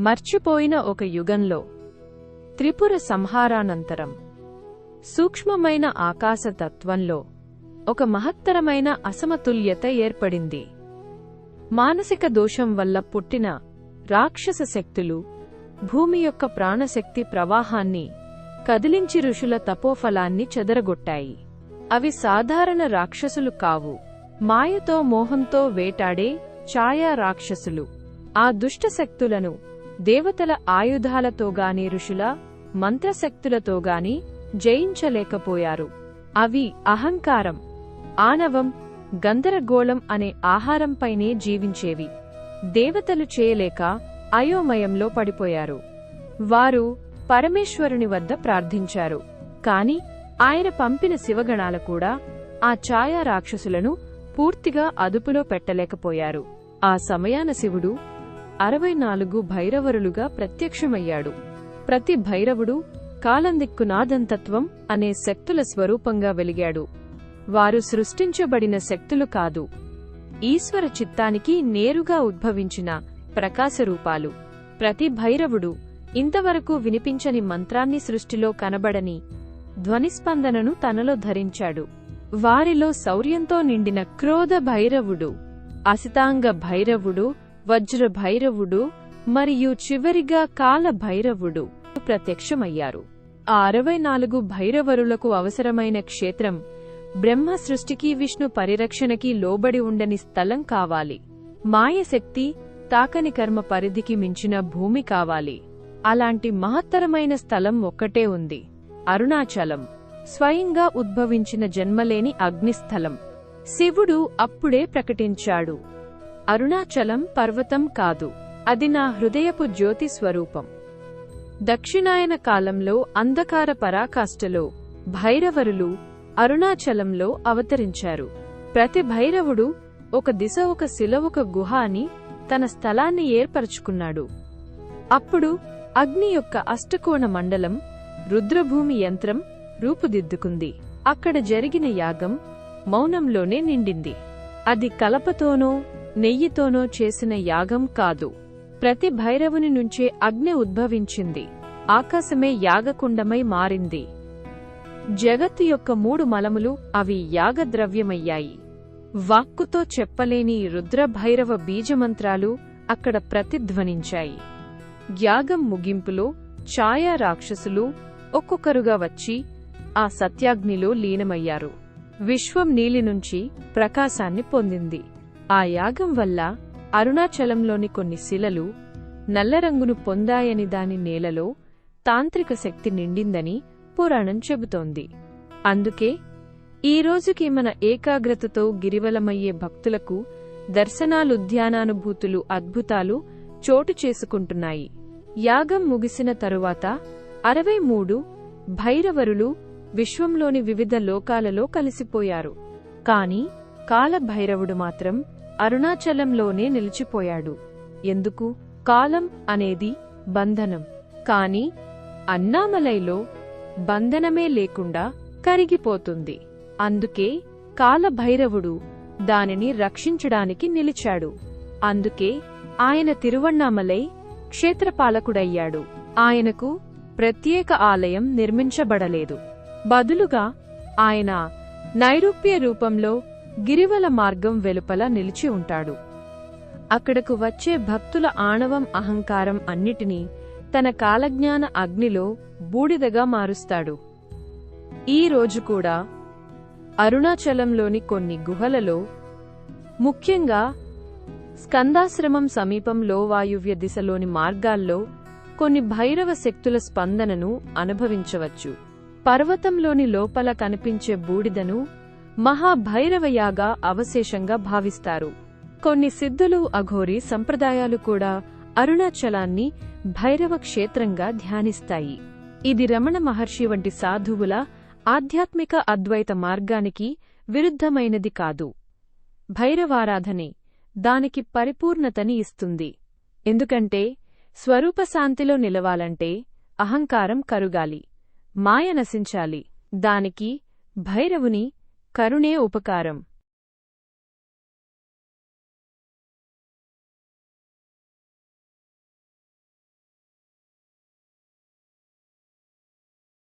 మర్చిపోయిన ఒక యుగంలో త్రిపుర సంహారానంతరం సూక్ష్మమైన ఆకాశతత్వంలో ఒక మహత్తరమైన అసమతుల్యత ఏర్పడింది. మానసిక దోషం వల్ల పుట్టిన రాక్షస శక్తులు భూమి యొక్క ప్రాణశక్తి ప్రవాహాన్ని కదిలించి ఋషుల తపోఫలాన్ని చెదరగొట్టాయి. అవి సాధారణ రాక్షసులు కావు. మాయతో మోహంతో వేటాడే ఛాయా రాక్షసులు. ఆ దుష్ట శక్తులను దేవతల ఆయుధాలతోగాని ఋషుల మంత్రశక్తులతోగాని జయించలేకపోయారు. అవి అహంకారం ఆనవం గందరగోళం అనే ఆహారంపైనే జీవించేవి. దేవతలు చేయలేక అయోమయంలో పడిపోయారు. వారు పరమేశ్వరుని వద్ద ప్రార్థించారు. కాని ఆయన పంపిన శివగణాల కూడా ఆ ఛాయా రాక్షసులను పూర్తిగా అదుపులో పెట్టలేకపోయారు. ఆ సమయాన శివుడు అరవై నాలుగు భైరవరులుగా ప్రత్యక్షమయ్యాడు. ప్రతి భైరవుడు కాలందిక్కునాదంతత్వం అనే శక్తుల స్వరూపంగా వెలిగాడు. వారు సృష్టించబడిన శక్తులు కాదు. ఈశ్వర చిత్తానికి నేరుగా ఉద్భవించిన ప్రకాశరూపాలు. ప్రతి భైరవుడు ఇంతవరకు వినిపించని మంత్రాన్ని సృష్టిలో కనబడని ధ్వనిస్పందనను తనలో ధరించాడు. వారిలో శౌర్యంతో నిండిన క్రోధ భైరవుడు అసితాంగ భైరవుడు వజ్రభైరవుడు మరియు చివరిగా కాల భైరవుడు ప్రత్యక్షమయ్యారు. ఆ అరవై నాలుగు భైరవరులకు అవసరమైన క్షేత్రం బ్రహ్మ సృష్టికి విష్ణు పరిరక్షణకి లోబడి ఉండని స్థలం కావాలి. మాయశక్తి తాకని కర్మ పరిధికి మించిన భూమి కావాలి. అలాంటి మహత్తరమైన స్థలం ఒక్కటే ఉంది. అరుణాచలం స్వయంగా ఉద్భవించిన జన్మలేని అగ్నిస్థలం. శివుడు అప్పుడే ప్రకటించాడు. అరుణాచలం పర్వతం కాదు. అది నా హృదయపు జ్యోతి స్వరూపం. దక్షిణాయన కాలంలో అంధకార పరాకాష్ఠలో భైరవరులు అరుణాచలంలో అవతరించారు. ప్రతి భైరవుడు ఒక దిశ ఒక శిల ఒక గుహ అని తన స్థలాన్ని ఏర్పరచుకున్నాడు. అప్పుడు అగ్ని యొక్క అష్టకోణ మండలం రుద్రభూమి యంత్రం రూపుదిద్దుకుంది. అక్కడ జరిగిన యాగం మౌనంలోనే నిండింది. అది కలపతోనో నెయ్యితోనో చేసిన యాగం కాదు. ప్రతి భైరవుని నుంచే అగ్ని ఉద్భవించింది. ఆకాశమే యాగకుండమై మారింది. జగత్తు యొక్క మూడు మలములు అవి యాగద్రవ్యమయ్యాయి. వాక్కుతో చెప్పలేని రుద్రభైరవ బీజమంత్రాలు అక్కడ ప్రతిధ్వనించాయి. యాగం ముగింపులో ఛాయా రాక్షసులు ఒక్కొక్కరుగా వచ్చి ఆ సత్యాగ్నిలో లీనమయ్యారు. విశ్వం నీలి నుంచి ప్రకాశాన్ని పొందింది. ఆ యాగం వల్ల అరుణాచలంలోని కొన్ని శిలలు నల్లరంగును పొందాయని దాని నేలలో తాంత్రిక శక్తి నిండిందని పురాణం చెబుతోంది. అందుకే ఈ రోజుకి మన ఏకాగ్రతతో గిరివలమయ్యే భక్తులకు దర్శనాలుద్యానానుభూతులు అద్భుతాలు చోటు చేసుకుంటున్నాయి. యాగం ముగిసిన తరువాత అరవై మూడు భైరవరులు విశ్వంలోని వివిధ లోకాలలో కలిసిపోయారు. కాని కాలభైరవుడు మాత్రం అరుణాచలంలోనే నిలిచిపోయాడు. ఎందుకు? కాలం అనేది బంధనం. కాని అన్నామలైలో బంధనమే లేకుండా కరిగిపోతుంది. అందుకే కాలభైరవుడు దానిని రక్షించడానికి నిలిచాడు. అందుకే ఆయన తిరువన్నామలై క్షేత్రపాలకుడయ్యాడు. ఆయనకు ప్రత్యేక ఆలయం నిర్మించబడలేదు. బదులుగా ఆయన నైరూప్య రూపంలో గిరివల మార్గం వెలుపల నిలిచి ఉంటాడు. అక్కడకు వచ్చే భక్తుల ఆణవం అహంకారం అన్నిటినీ తన కాలజ్ఞాన అగ్నిలో బూడిదగా మారుస్తాడు. ఈ రోజు కూడా అరుణాచలంలోని కొన్ని గుహలలో ముఖ్యంగా స్కందాశ్రమం సమీపంలో వాయువ్య దిశలోని మార్గాల్లో కొన్ని భైరవ శక్తుల స్పందనను అనుభవించవచ్చు. పర్వతంలోని లోపల కనిపించే బూడిదను మహాభైరవయాగా అవశేషంగా భావిస్తారు. కొన్ని సిద్ధులు అఘోరి సంప్రదాయాలు కూడా అరుణాచలాన్ని భైరవ క్షేత్రంగా ధ్యానిస్తాయి. ఇది రమణ మహర్షి వంటి సాధువుల ఆధ్యాత్మిక అద్వైత మార్గానికి విరుద్ధమైనది కాదు. భైరవారాధనే దానికి పరిపూర్ణతని ఇస్తుంది. ఎందుకంటే స్వరూపశాంతిలో నిలవాలంటే అహంకారం కరుగాలి మాయ నశించాలి. దానికి భైరవుని కరుణే ఉపకారం.